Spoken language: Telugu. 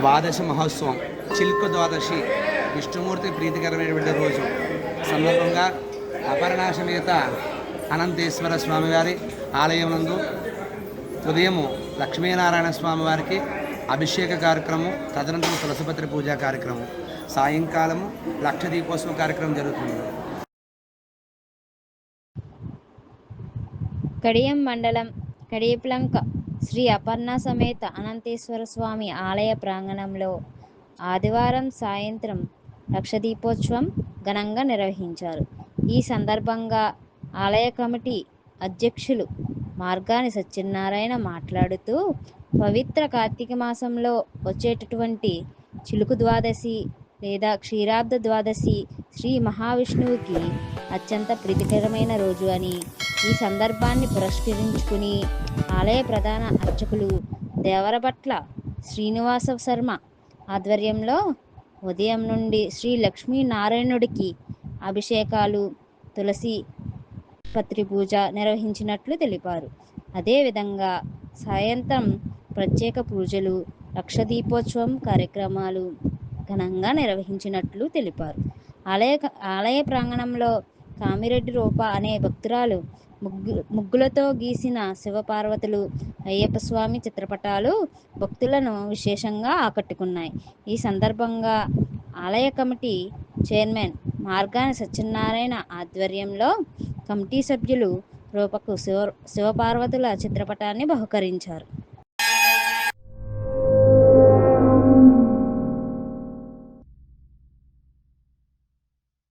ద్వాదశ మహోత్సవం చిల్క ద్వాదశి విష్ణుమూర్తి ప్రీతికరమైనటువంటి రోజు. సందర్భంగా అపర్ణాశమేత అనంతేశ్వర స్వామివారి ఆలయం నందు ఉదయము లక్ష్మీనారాయణ స్వామి వారికి అభిషేక కార్యక్రమం తదనంతరం తులసిపత్రి పూజా కార్యక్రమం. సాయంకాలము లక్ష దీపోత్సవ కార్యక్రమం జరుగుతుంది. కడియం మండలం కడియప్లంక శ్రీ అపర్ణ సమేత అనంతేశ్వర స్వామి ఆలయ ప్రాంగణంలో ఆదివారం సాయంత్రం లక్షదీపోత్సవం ఘనంగా నిర్వహించారు. ఈ సందర్భంగా ఆలయ కమిటీ అధ్యక్షులు మార్గాని సత్యనారాయణ మాట్లాడుతూ పవిత్ర కార్తీక మాసంలో వచ్చేటటువంటి చిలుకు ద్వాదశి లేదా క్షీరాబ్ద ద్వాదశి శ్రీ మహావిష్ణువుకి అత్యంత ప్రీతికరమైన రోజు అని ఈ సందర్భాన్ని పురస్కరించుకుని ఆలయ ప్రధాన అర్చకులు దేవరభట్ల శ్రీనివాస శర్మ ఆధ్వర్యంలో ఉదయం నుండి శ్రీ లక్ష్మీనారాయణుడికి అభిషేకాలు తులసి పత్రి పూజ నిర్వహించినట్లు తెలిపారు. అదేవిధంగా సాయంత్రం ప్రత్యేక పూజలు లక్ష దీపోత్సవం కార్యక్రమాలు ఘనంగా నిర్వహించినట్లు తెలిపారు. ఆలయ ఆలయ ప్రాంగణంలో కామిరెడ్డి రూప అనే భక్తురాలు ముగ్గు ముగ్గులతో గీసిన శివపార్వతులు అయ్యప్ప స్వామి చిత్రపటాలు భక్తులను విశేషంగా ఆకట్టుకున్నాయి. ఈ సందర్భంగా ఆలయ కమిటీ చైర్మన్ మార్గాని సత్యనారాయణ ఆధ్వర్యంలో కమిటీ సభ్యులు రూపకు శివ శివపార్వతుల చిత్రపటాన్ని బహుకరించారు.